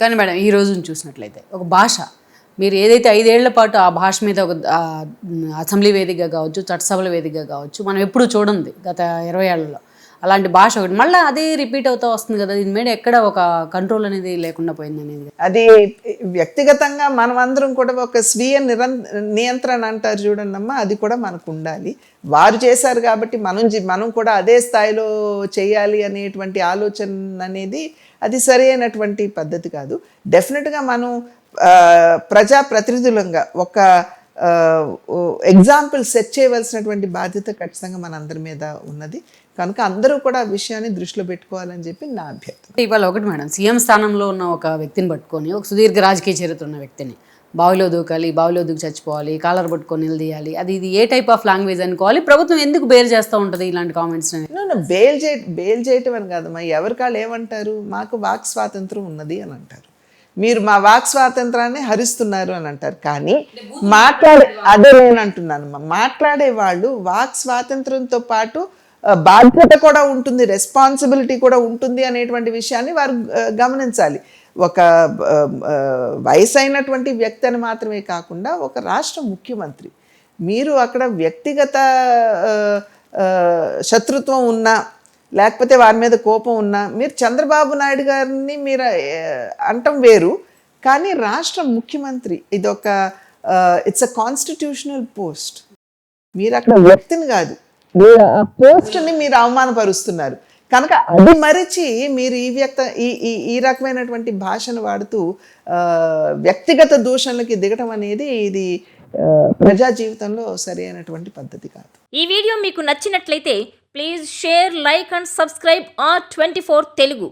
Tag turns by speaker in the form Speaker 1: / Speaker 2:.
Speaker 1: కానీ మేడం ఈ రోజును చూసినట్లయితే ఒక భాష మీరు ఏదైతే ఐదేళ్ళ పాటు ఆ భాష మీద ఒక అసెంబ్లీ వేదికగా కావచ్చు చట్టసభల వేదికగా కావచ్చు మనం ఎప్పుడు చూడండి గత ఇరవై ఏళ్ళలో. అలాంటి భాష ఒకటి. మళ్ళీ అదే రిపీట్ అవుతూ వస్తుంది కదా దీని మీద ఎక్కడ ఒక కంట్రోల్ అనేది లేకుండా పోయింది అనేది?
Speaker 2: అది వ్యక్తిగతంగా మనం అందరం కూడా ఒక స్వీయ నిరం నియంత్రణ అంటారు చూడండమ్మా అది కూడా మనకు ఉండాలి. వారు చేశారు కాబట్టి మనం మనం కూడా అదే స్థాయిలో చేయాలి అనేటువంటి ఆలోచన అనేది అది సరైనటువంటి పద్ధతి కాదు. డెఫినెట్గా మనం ప్రజా ప్రతినిధులంగా ఒక ఎగ్జాంపుల్ సెట్ చేయవలసినటువంటి బాధ్యత ఖచ్చితంగా మన అందరి మీద ఉన్నది. కనుక అందరూ కూడా ఆ విషయాన్ని దృష్టిలో పెట్టుకోవాలని చెప్పి నా అభ్యర్థన.
Speaker 1: ఇవాళ ఒకటి మేడం సీఎం స్థానంలో ఉన్న ఒక వ్యక్తిని పట్టుకొని ఒక సుదీర్ఘ రాజకీయ చరిత్ర ఉన్న వ్యక్తిని బావిలో దూకాలి బావిలో దూకి చచ్చిపోవాలి కాలర్ పట్టుకొని నిలదీయాలి అది ఇది ఏ టైప్ ఆఫ్ లాంగ్వేజ్ అనుకోవాలి ప్రభుత్వం ఎందుకు బేర్ చేస్తూ ఉంటుంది ఇలాంటి కామెంట్స్
Speaker 2: బెయిల్ చేయ బెయిల్ చేయటం అని కాదమ్మా ఎవరి కాళ్ళు ఏమంటారు? మాకు వాక్ స్వాతంత్రం ఉన్నది అని అంటారు. మీరు మా వాక్ స్వాతంత్రాన్ని హరిస్తున్నారు అని అంటారు. కానీ మాట్లాడే అదే నేను అంటున్నాను. మాట్లాడే వాళ్ళు వాక్ స్వాతంత్రంతో పాటు బాధ్యత కూడా ఉంటుంది రెస్పాన్సిబిలిటీ కూడా ఉంటుంది అనేటువంటి విషయాన్ని వారు గమనించాలి. ఒక ఆ, ఆ, వయసు అయినటువంటి వ్యక్తి అని మాత్రమే కాకుండా ఒక రాష్ట్ర ముఖ్యమంత్రి. మీరు అక్కడ వ్యక్తిగత శత్రుత్వం ఉన్నా లేకపోతే వారి మీద కోపం ఉన్నా మీరు చంద్రబాబు నాయుడు గారిని మీరు అంటం వేరు. కానీ రాష్ట్ర ముఖ్యమంత్రి ఇదొక ఇట్స్ అ కాన్స్టిట్యూషనల్ పోస్ట్ మీరు అక్కడ వ్యక్తిని కాదు. మీరు ఆ పోస్ట్ని మీరు అవమానపరుస్తున్నారు. కనుక అది మరిచి మీరు ఈ వ్యక్త ఈ ఈ రకమైనటువంటి భాషను వాడుతూ వ్యక్తిగత దూషణలకి దిగటం అనేది ఇది ప్రజా జీవితంలో సరైనటువంటి పద్ధతి కాదు.
Speaker 3: ఈ వీడియో మీకు నచ్చినట్లయితే please share like and subscribe R twenty four Telugu.